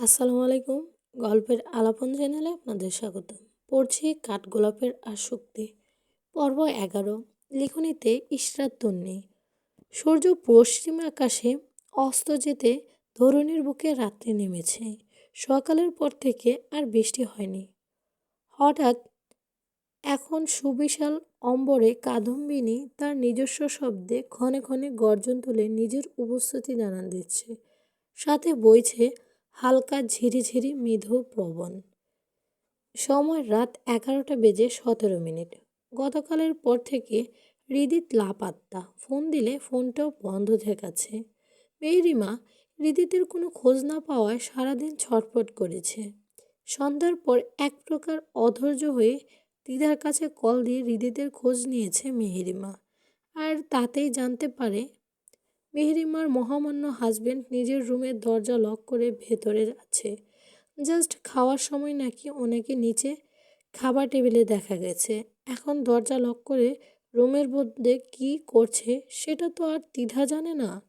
আসসালামু আলাইকুম। গল্পের আলাপন চ্যানেলে আপনাদের স্বাগত। পড়ছি কাঠগোলাপের আসক্তি পর্ব এগারো। লিখনিতে ইশরাত তন্নি। সূর্য পশ্চিম আকাশে অস্ত যেতে ধরণীর বুকে রাত্রি নেমেছে। সকালের পর থেকে আর বৃষ্টি হয়নি। হঠাৎ এখন সুবিশাল অম্বরে কাদম্বিনী তার নিজস্ব শব্দে ক্ষণে ক্ষণে গর্জন তুলে নিজের উপস্থিতি জানান দিচ্ছে। সাথে বইছে হালকা ঝিরিঝিরি মৃদু প্রবণ। সময় রাত এগারোটা বেজে সতেরো মিনিট। গতকালের পর থেকে হৃদিত লাপাত্তা। ফোন দিলে ফোনটাও বন্ধ দেখাচ্ছে মেহরিমা হৃদিতের কোনো খোঁজ না পাওয়ায় সারাদিন ছটফট করেছে। সন্ধ্যার পর এক প্রকার অধৈর্য হয়ে দিদার কাছে কল দিয়ে হৃদিতের খোঁজ নিয়েছে মেহেরিমা। আর তাতেই জানতে পারে মেহরিমার মহামান্য হাজবেন্ড নিজের রুমের দরজা লক করে ভেতরে আছে। জাস্ট খাওয়ার সময় নাকি ওনাকে নিচে খাবার টেবিলে দেখা গেছে। এখন দরজা লক করে রুমের মধ্যে কি করছে সেটা তো আর দ্বিধা জানে না।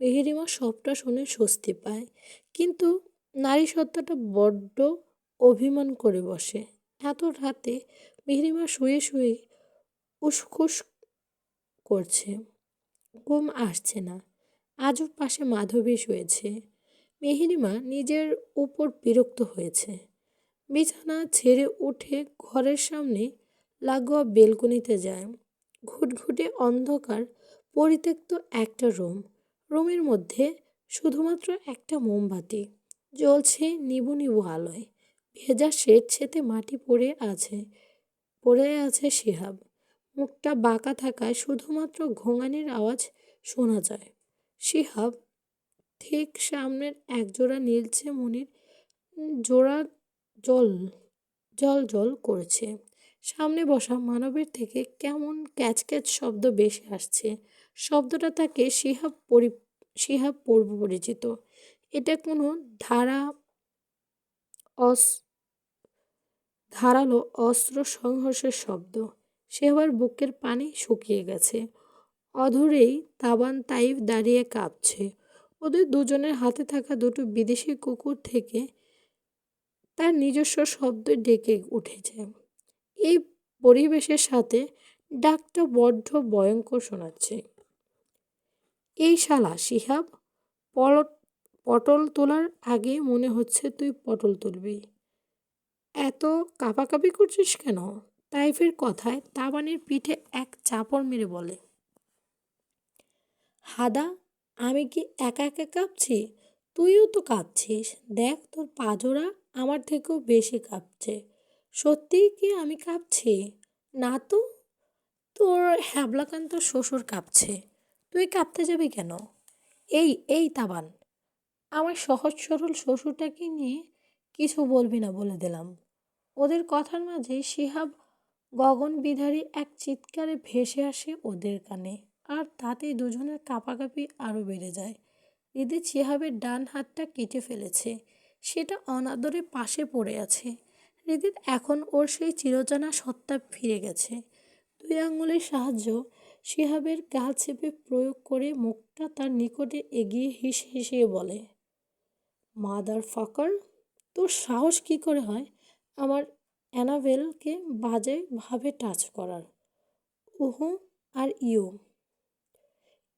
মেহেরিমা সবটা শুনে স্বস্তি পায়। কিন্তু নারী সত্তাটা বড্ড অভিমান করে বসে। এত রাতে মেহরিমা শুয়ে শুয়ে উসখুস করছে। ঘুম আসছে না। আজও পাশে মাধবী শুয়েছে মেহিরিমা নিজের উপর বিরক্ত হয়েছে। বিছানা ছেড়ে উঠে ঘরের সামনে লাগোয়া বেলকনিতে যায়। ঘুটঘুটে অন্ধকার, পরিত্যক্ত একটা রুম। রুমের মধ্যে শুধুমাত্র একটা মোমবাতি। জ্বলছে নিবু নিবু আলোয়। ভেজা শেড ছেতে মাটি পড়ে আছে পড়ে আছে শিহাব। মুখটা বাঁকা থাকায় শুধুমাত্র ঘোঙানির আওয়াজ শোনা যায়। শিহাব ঠিক সামনের একজোড়া নীলছে মনির জোড়া জল জল জল করছে। সামনে বসা মানবের থেকে কেমন ক্যাচ ক্যাচ শব্দ বেশি আসছে। শব্দটা তাকে শিহাব পরি, শিহাব পূর্ব পরিচিত। এটা কোনো ধারা অস, ধারালো অস্ত্র সংঘর্ষের শব্দ। সে আবার বুকের পানি শুকিয়ে গেছে। অধরেই তাবান তাইফ দাঁড়িয়ে কাঁপছে। ওদের দুজনের হাতে থাকা দুটো বিদেশি কুকুর থেকে তার নিজস্ব শব্দ ডেকে উঠেছে। এই পরিবেশের সাথে ডাকটা বড্ড ভয়ঙ্কর শোনাচ্ছে। এই শালা, শিহাব পলট পটল তোলার আগে মনে হচ্ছে তুই পটল তুলবি। এত কাঁপাকাঁপি করছিস কেন? তাইফের কথায় তাবানের পিঠে এক চাপড় মেরে বলে, হাদা, আমি কি একা একা কাঁপছি? তুইও তো কাঁপছিস। দেখ, তোর পাজোরা আমার থেকেও বেশি কাঁপছে। সত্যিই কি আমি কাঁপছি? না তো? তোর হ্যাবলাকান্ত শ্বশুর কাঁপছে। তুই কাঁপতে যাবি কেন? এই এই তাবান, আমার সহজ সরল শ্বশুরটাকে নিয়ে কিছু বলবি না বলে দিলাম। ওদের কথার মাঝে শিহাব গগনবিধারী এক চিৎকারে ভেসে আসে ওদের কানে। আর তাতেই দুজনের কাঁপাকাঁপি আরও বেড়ে যায়। দিদি চিহাবের ডান হাতটা কেটে ফেলেছে। সেটা অনাদরে পাশে পড়ে আছে। রিদিত এখন ওর সেই চিরজানা সত্তা ফিরে গেছে। দুই আঙুলের সাহায্য শিহাবের গা চেপে প্রয়োগ করে মুখটা তার নিকটে এগিয়ে হিস হিসিয়ে বলে মাদার ফাকার তোর সাহস কি করে হয়? আমার অ্যানাবেলকে বাজেভাবে টাচ করার। উহু are you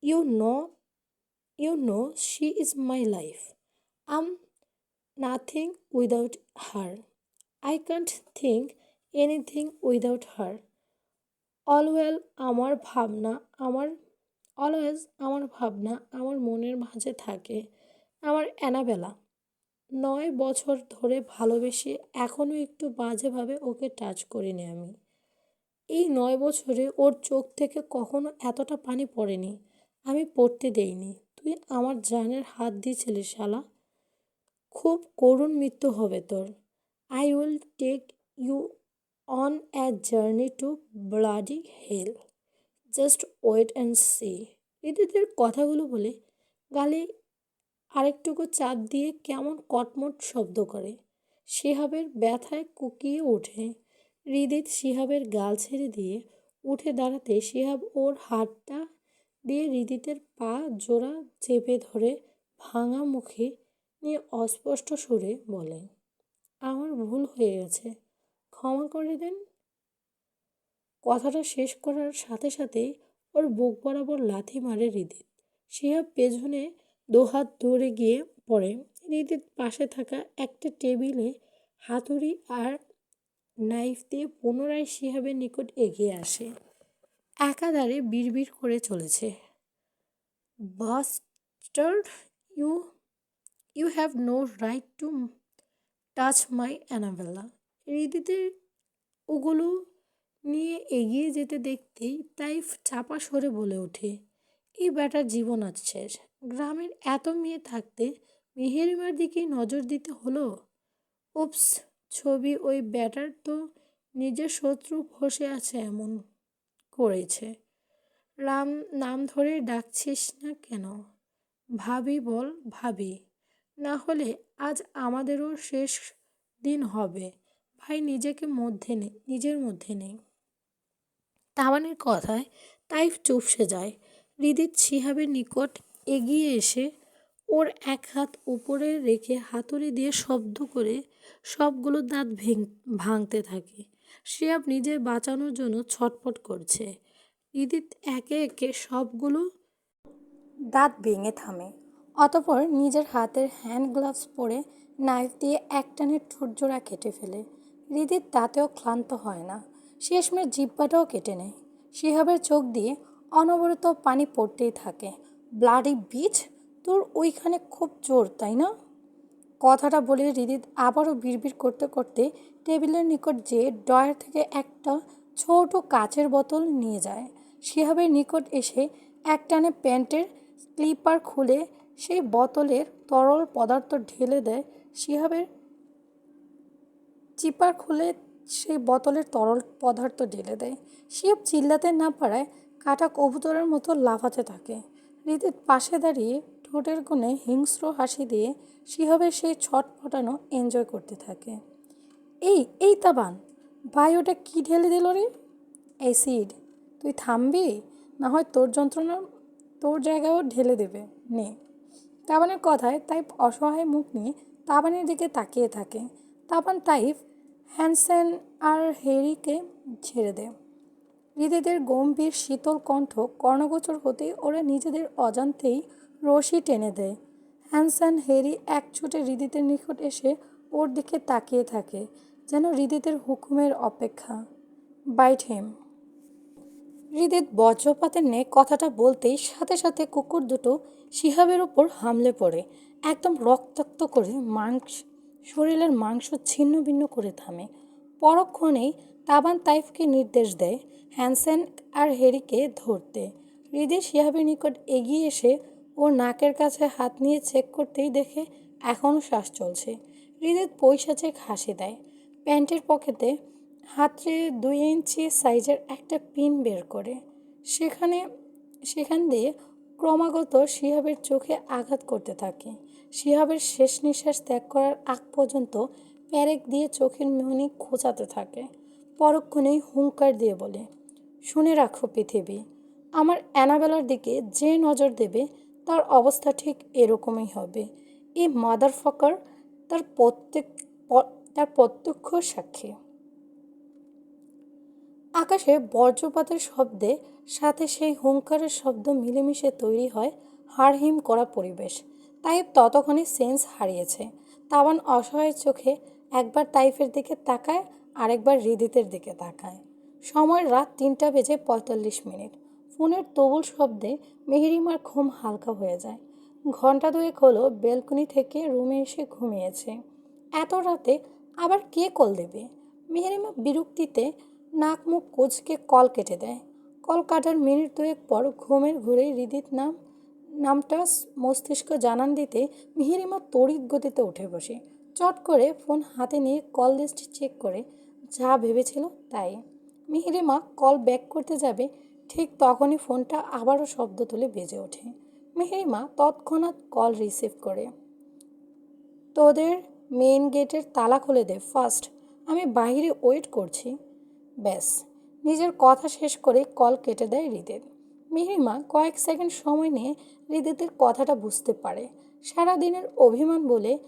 you know you know, she is my life. I'm nothing without her. I can't think anything without her. অলওয়েল আমার ভাবনা, আমার, অলওয়েজ আমার ভাবনা আমার মনের মাঝে থাকে। আমার অ্যানাবেলা। নয় বছর ধরে ভালোবেসে এখনও একটু বাজেভাবে ওকে টাচ করিনি আমি। এই নয় বছরে ওর চোখ থেকে কখনো এতটা পানি পড়েনি, আমি পড়তে দেইনি। তুই আমার জানের হাত দিয়েছিলি, শালা। খুব করুণ মৃত্যু হবে তোর। I will take you on a journey to bloody hell just wait and see রিদিতের কথাগুলো বলে গালে আরেকটুকু চাপ দিয়ে কেমন কটমট শব্দ করে। শিহাবের ব্যথায় কুকিয়ে ওঠে। হৃদিত শিহাবের গাল ছেড়ে দিয়ে উঠে দাঁড়াতে শিহাব ওর হাতটা দিয়ে রিদিতের পা জোড়া চেপে ধরে ভাঙা মুখে নিয়ে অস্পষ্ট সুরে বলে, আমার ভুল হয়ে গেছে, ক্ষমা করে দেন। কথাটা শেষ করার সাথে সাথেই ওর বুক বরাবর লাথি মারে হৃদিত। শিহাব পেছনে দুহাত দৌড়ে গিয়ে পড়ে। হৃদিত পাশে থাকা একটা টেবিলে হাতুড়ি আর নাইফ দিয়ে পুনরায় শিহাবের নিকট এগিয়ে আসে। একাধারে বিড়বিড় করে চলেছে। Bastard you you have no right to touch my Annabella. হৃদিতের ওগুলো নিয়ে এগিয়ে যেতে দেখতেই তাইফ চাপা সরে বলে ওঠে, এই ব্যাটার জীবন শেষ। গ্রামের এত মেয়ে থাকতে মেহেরিমার দিকেই নজর দিতে হলো। উপস ছবি ওই ব্যাটার তো নিজের শত্রু ফসে আছে এমন করেছে। রাম, নাম ধরে ডাকছিস না কেন? ভাবি বল, ভাবি। না হলে আজ আমাদেরও শেষ দিন হবে। ভাই নিজেকে মধ্যে নেই নিজের মধ্যে নেই তাওয়ানের কথায় তাইফ চুপসে যায়। হৃদিত শিহাবের নিকট এগিয়ে এসে ওর এক হাত উপরে রেখে হাতুড়ি দিয়ে শব্দ করে সবগুলো দাঁত ভেঙ, ভাঙতে থাকে। শিহাব নিজের বাঁচানোর জন্য ছটপট করছে। হৃদিত একে একে সবগুলো দাঁত ভেঙে থামে। অতপর নিজের হাতের হ্যান্ড গ্লাভস পরে নাইফ দিয়ে একটানে ঠোঁটজোড়া কেটে ফেলে। হৃদিত তাতেও ক্লান্ত হয় না। শেষমেশ জিব্বাটাও কেটে নেয়। শিহাবের চোখ দিয়ে অনবরত পানি পড়তেই থাকে। ব্লাডি বিচ তোর ওইখানে খুব জোর, তাই না? কথাটা বলে হৃদিত আবারও বিড়বিড় করতে করতে টেবিলের নিকট যেয়ে ডয়ার থেকে একটা ছোট কাচের বোতল নিয়ে যায়। শিহাবের নিকট এসে একটানে প্যান্টের স্লিপার খুলে সেই বোতলের তরল পদার্থ ঢেলে দেয়। শিহাবের চিপার খুলে সেই বোতলের তরল পদার্থ ঢেলে দেয়। শিব চিল্লাতে না পারায় কাটা কবুতরের মতো লাফাতে থাকে। হৃদিত পাশে দাঁড়িয়ে ঠোঁটের কোণে হিংস্র হাসি দিয়ে শিহাবের সেই ছট ফটানো এনজয় করতে থাকে। এই এই তাবান ভাই ওটা কী ঢেলে দিল রে? অ্যাসিড তুই থামবি? না হয় তোর যন্ত্রণা, তোর জায়গায়ও ঢেলে দেবে। নে। তাবানের কথায় তাইপ অসহায় মুখ নিয়ে তাবানের দিকে তাকিয়ে থাকে। তাবান তাইফ হ্যানসেন আর হেরিকে ছেড়ে দেয়। হৃদিদের গম্ভীর শীতল কণ্ঠ কর্ণগোচর হতেই ওরা নিজেদের অজান্তেই রশি টেনে দেয়। হ্যানসেন হেরি এক ছুটে হৃদিতের নিকট এসে ওর দিকে তাকিয়ে থাকে, যেন হৃদিতের হুকুমের অপেক্ষা। বাইট হেম। হৃদিত বজ্রপাতের নে কথাটা বলতেই সাথে সাথে কুকুর দুটো শিহাবের ওপর হামলে পড়ে, একদম রক্তাক্ত করে মাংস, শরীরের মাংস ছিন্ন ভিন্ন করে থামে। পরক্ষণেই তাবান তাইফকে নির্দেশ দেয় হ্যানসেন আর হেরিকে ধরতে। হৃদি শিহাবের নিকট এগিয়ে এসে ওর নাকের কাছে হাত নিয়ে চেক করতেই দেখে এখনও শ্বাস চলছে। হৃদিত পৈশাচেক হাসি দেয়। প্যান্টের পকেটে হাতড়ে দুই ইঞ্চি সাইজের একটা পিন বের করে। সেখানে, সেখান দিয়ে ক্রমাগত শিহাবের চোখে আঘাত করতে থাকে। শিহাবের শেষ নিঃশ্বাস ত্যাগ করার আগ পর্যন্ত প্যারেক দিয়ে চোখের মনি খোঁচাতে থাকে। পরক্ষণেই হুঙ্কার দিয়ে বলে, শুনে রাখো পৃথিবী, আমার অ্যানাবেলার দিকে যে নজর দেবে, তার অবস্থা ঠিক এরকমই হবে। এই মাদার ফকার তার প্রত্যেক তার প্রত্যক্ষ সাক্ষী। আকাশে বজ্রপাতের শব্দে সাথে সেই হুঙ্কারের শব্দ মিলেমিশে তৈরি হয় হাড়হিম করা পরিবেশ। তাইফ ততক্ষণে সেন্স হারিয়েছে। তাবান অসহায় চোখে একবার তাইফের দিকে তাকায় আরেকবার হৃদিতের দিকে তাকায়। সময় রাত তিনটা বেজে পঁয়তাল্লিশ মিনিট। ফোনের তবুল শব্দে মেহেরিমার ঘুম হালকা হয়ে যায়। ঘণ্টা দুয়েক হলো বেলকনি থেকে রুমে এসে ঘুমিয়েছে। এত রাতে আবার কে কল দেবে? মেহেরিমা বিরক্তিতে নাক মুখ কোচকে কল কেটে দেয়। কল কাটার মিনিট দুয়েক পর ঘুমের ঘুরে হৃদিত নাম, নামটা মস্তিষ্ক জানান দিতে মিহিরিমা তড়িৎ গতিতে উঠে বসে। চট করে ফোন হাতে নিয়ে কল লিস্ট চেক করে যা ভেবেছিল তাই। মিহিরিমা কল ব্যাক করতে যাবে, ঠিক তখনই ফোনটা আবারও শব্দ তুলে বেজে ওঠে। মিহিরিমা তৎক্ষণাৎ কল রিসিভ করে। তোদের মেইন গেটের তালা খুলে দে, ফার্স্ট। আমি বাইরে ওয়েট করছি। ব্যাস, নিজের কথা শেষ করে কল কেটে দেয় হৃদের মিহিমা কয়েক সেকেন্ড সময় নিয়ে হৃদিতের কথাটা বুঝতে পারে। সারাদিনের অভিমান বলে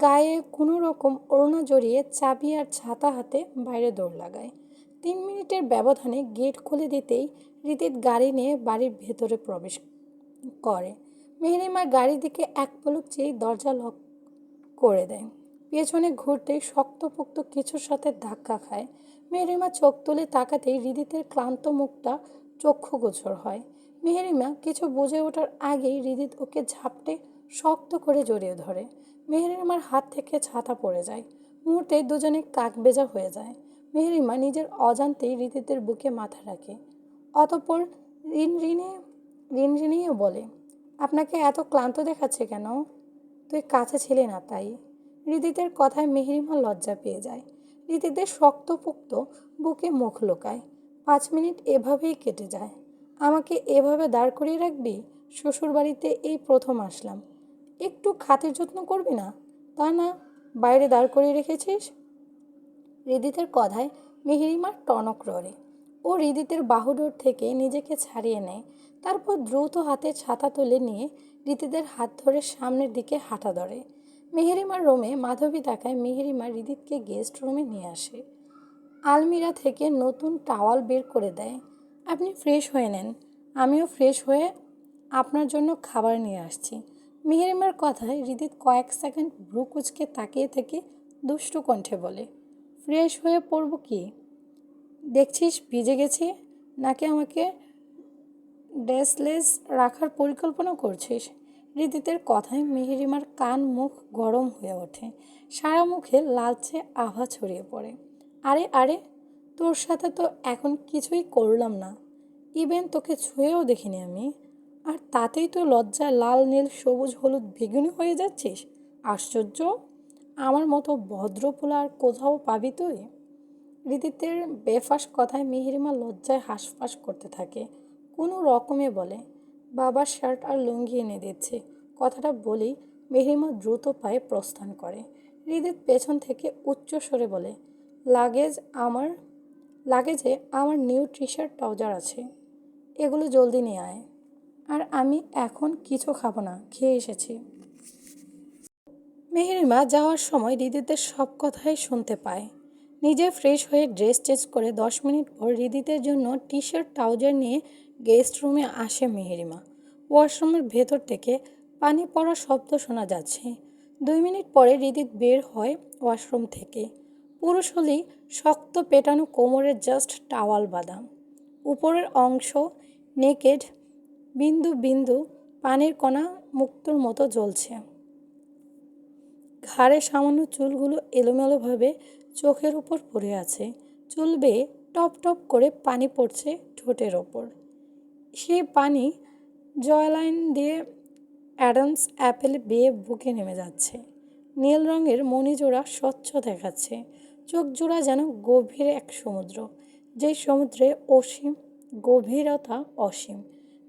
গায়ে কোনো রকম ওড়না জড়িয়ে চাবি আর ছাতা হাতে বাইরে দৌড় লাগায়। তিন মিনিটের ব্যবধানে গেট খুলে দিতেই রিদিত গাড়ি নিয়ে বাড়ির ভেতরে প্রবেশ করে। মেহরিমার গাড়ির দিকে এক পলক চেয়ে দরজা লক করে দেয়। পেছনে ঘুরতেই শক্তপোক্ত কিছুর সাথে ধাক্কা খায়। মেহরিমা চোখ তুলে তাকাতেই হৃদিতের ক্লান্ত মুখটা চক্ষুগোচর হয়। মেহরিমা কিছু বুঝে ওঠার আগেই হৃদিত ওকে ঝাপটে শক্ত করে জড়িয়ে ধরে। মেহরিমার হাত থেকে ছাতা পড়ে যায়। মুহূর্তে দুজনে কাক বেজা হয়ে যায়। মেহরিমা নিজের অজান্তেই হৃদিতের বুকে মাথা রাখে। অতপর রিনরিনে, রিনরিনিও বলে, আপনাকে এত ক্লান্ত দেখাচ্ছে কেন? তুই কাছে ছিলি না তাই। হৃদিতের কথায় মেহরিমা লজ্জা পেয়ে যায়। হৃদিতের শক্তপোক্ত বুকে মুখ লোকায়। পাঁচ মিনিট এভাবেই কেটে যায়। আমাকে এভাবে দাঁড় করিয়ে রাখবি? শ্বশুর বাড়িতে এই প্রথম আসলাম। একটু খাতির যত্ন করবি না? তা না, বাইরে দাঁড় করিয়ে রেখেছিস? হৃদিতের কথায় মিহিরিমার টনক রড়ে ও হৃদিতের বাহুডোর থেকে নিজেকে ছাড়িয়ে নেয়। তারপর দ্রুত হাতে ছাতা তুলে নিয়ে রীতিদের হাত ধরে সামনের দিকে হাঁটা ধরে। মেহেরিমার রুমে মাধবী তাকায় মেহেরিমা হৃদিতকে গেস্ট রুমে নিয়ে আসে। আলমিরা থেকে নতুন টাওয়াল বের করে দেয়। আপনি ফ্রেশ হয়ে নেন। আমিও ফ্রেশ হয়ে আপনার জন্য খাবার নিয়ে আসছি। মেহেরিমার কথায় হৃদিত কয়েক সেকেন্ড ভ্রু কুচকে তাকিয়ে থেকে দুষ্টু কণ্ঠে বলে, ফ্রেশ হয়ে পড়ব কি? দেখছিস ভিজে গেছি? নাকি আমাকে ড্রেসলেস রাখার পরিকল্পনা করছিস? হৃদিতের কথায় মেহেরিমার কান মুখ গরম হয়ে ওঠে। সারা মুখে লালচে আভা ছড়িয়ে পড়ে। আরে আরে, তোর সাথে তো এখন কিছুই করলাম না। ইভেন তোকে ছুঁয়েও দেখিনি আমি। আর তাতেই তো লজ্জায় লাল, নীল, সবুজ, হলুদ বেগুনি হয়ে যাচ্ছিস? আশ্চর্য? আমার মতো ভদ্রপোলা আর কোথাও পাবি তুই? হৃদিতের বেফাস কথায় মিহিরিমা লজ্জায় হাঁসফাঁস করতে থাকে। কোনো রকমে বলে, বাবার শার্ট আর লুঙ্গি এনে দিচ্ছে। কথাটা বলি মেহরিমা দ্রুত পায়ে প্রস্থান করে। হৃদিত পেছন থেকে উচ্চ স্বরে বলে, লাগেজ আমার, লাগেজে আমার নিউ টি শার্ট ট্রাউজার আছে। এগুলো জলদি নিয়ে আয়। আর আমি এখন কিছু খাব না, খেয়ে এসেছি। মেহেরিমা যাওয়ার সময় রিদিতের সব কথাই শুনতে পায়। নিজে ফ্রেশ হয়ে ড্রেস চেঞ্জ করে দশ মিনিট পর রিদিতের জন্য টি শার্ট ট্রাউজার নিয়ে গেস্ট রুমে আসে মেহেরিমা। ওয়াশরুমের ভেতর থেকে পানি পড়ার শব্দ শোনা যাচ্ছে। দুই মিনিট পরে রিদিত বের হয় ওয়াশরুম থেকে। পুরুষ হলেই শক্ত পেটানো কোমরের জাস্ট টাওয়াল বাদাম। উপরের অংশ নেকেড বিন্দু বিন্দু পানির কণা মুক্তর মতো জ্বলছে। ঘাড়ে সামান্য চুলগুলো এলোমেলোভাবে চোখের উপর পড়ে আছে। চুল বেয়ে টপ টপ করে পানি পড়ছে ঠোঁটের ওপর। সেই পানি জয়লাইন দিয়ে অ্যাডামস অ্যাপেল বেয়ে বুকে নেমে যাচ্ছে। নীল রঙের মণিজোড়া স্বচ্ছ দেখাচ্ছে। চোখ জোড়া যেন গভীর এক সমুদ্র যে সমুদ্রে অসীম গভীরতা অসীম।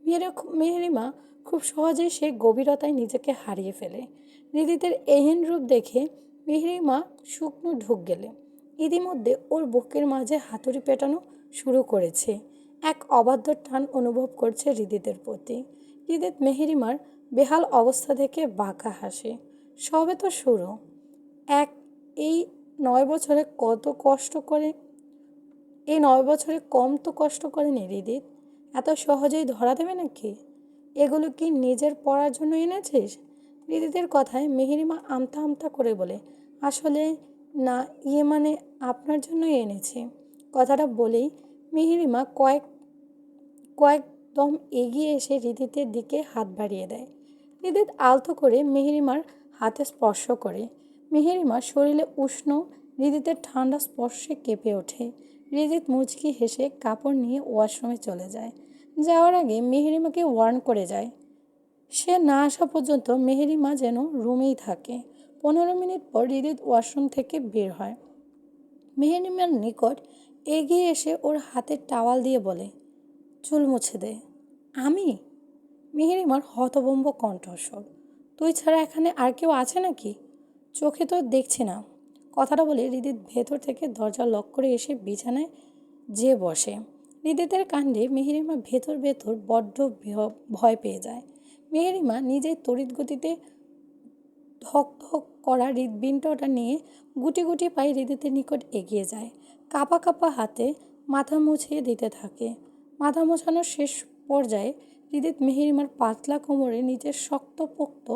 মেয়েরা মেহেরিমা খুব সহজেই সেই গভীরতায় নিজেকে হারিয়ে ফেলে। হৃদিতের এহেন রূপ দেখে মেহরিমা শুকনো ঢুক গেলে। ইতিমধ্যে ওর বুকের মাঝে হাতুড়ি পেটানো শুরু করেছে। এক অবাধ্য টান অনুভব করছে হৃদিতের প্রতি। হৃদিত মেহেরিমার বেহাল অবস্থা দেখে বাঁকা হাসে। সবে তো শুরু। এক, এই নয় বছরে কত কষ্ট করে, এই নয় বছরে কম তো কষ্ট করেনি হৃদিত সহজেই ধরা দেবে নাকি? এগুলো কি নিজের পড়ার জন্য এনেছিস? দিদিদের কথায় মেহেরিমা আমতা আমতা করে বলে, আসলে না ইয়ে মানে আপনার জন্যই এনেছি। কথাটা বলেই মেহেরিমা কয়েক কয়েকদম এগিয়ে এসে রিদিতের দিকে হাত বাড়িয়ে দেয়। রিদিত আলতো করে মেহেরিমার হাতে স্পর্শ করে। মেহেরিমা শরীরে উষ্ণ রিদিতের ঠান্ডা স্পর্শে কেঁপে ওঠে। রিদিত মুচকি হেসে কাপড় নিয়ে ওয়াশরুমে চলে যায়। যাওয়ার আগে মেহেরিমাকে ওয়ার্ন করে যায়। সে না আসা পর্যন্ত মেহেরিমা যেন রুমেই থাকে। পনেরো মিনিট পর রিদিত ওয়াশরুম থেকে বের হয়। মেহেরিমার নিকট এগিয়ে এসে ওর হাতে টাওয়াল দিয়ে বলে, চুল মুছে দে। আমি? মেহেরিমার হতবম্ব কণ্ঠস্বর। তুই ছাড়া এখানে আর কেউ আছে নাকি? চোখে তো দেখছি না। কথাটা বলে রিদিত ভেতর থেকে দরজা লক করে এসে বিছানায় যে বসে। রিদিতের কাণ্ডে মেহেরিমা ভেতর ভেতর বড্ড ভয় পেয়ে যায়। মেহেরিমা নিজের তড়িৎ গতিতে ধক ধক করা হৃদপিণ্ডটা নিয়ে গুটি গুটি পায়ে হৃদিতের নিকট এগিয়ে যায়। কাপা কাপা হাতে মাথা মুছিয়ে দিতে থাকে। মাথা মোছানোর শেষ পর্যায়ে হৃদিত মেহেরিমার পাতলা কোমরে নিজের শক্তপোক্ত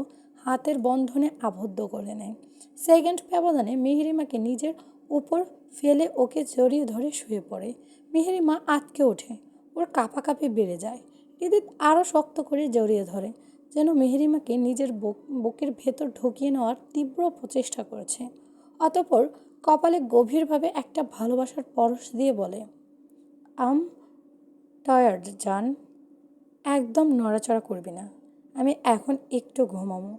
হাতের বন্ধনে আবদ্ধ করে নেয়। সেকেন্ড ব্যবধানে মেহেরিমাকে নিজের উপর ফেলে ওকে জড়িয়ে ধরে শুয়ে পড়ে। মেহেরিমা আটকে ওঠে। ওর কাঁপা কাঁপাকাঁপি বেড়ে যায়। হৃদিত আরও শক্ত করে জড়িয়ে ধরে, যেন মেহেরিমাকে নিজের বুক বুকের ভেতর ঢুকিয়ে নেওয়ার তীব্র প্রচেষ্টা করেছে। অতপর কপালে গভীরভাবে একটা ভালোবাসার পরশ দিয়ে বলে, আম টায়ার্ড জান। একদম নড়াচড়া করবি না। আমি এখন একটু ঘুমাবো।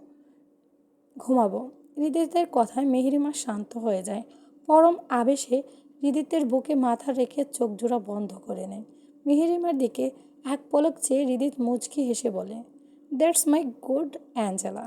ঘুমাবো। হৃদিতের কথায় মেহেরিমা শান্ত হয়ে যায়। পরম আবেশে হৃদিতের বুকে মাথা রেখে চোখ জোড়া বন্ধ করে নেয়। মেহেরিমার দিকে এক পলক চেয়ে হৃদিত মুচকি হেসে বলে দ্যাটস মাই গুড অ্যাঞ্জেলা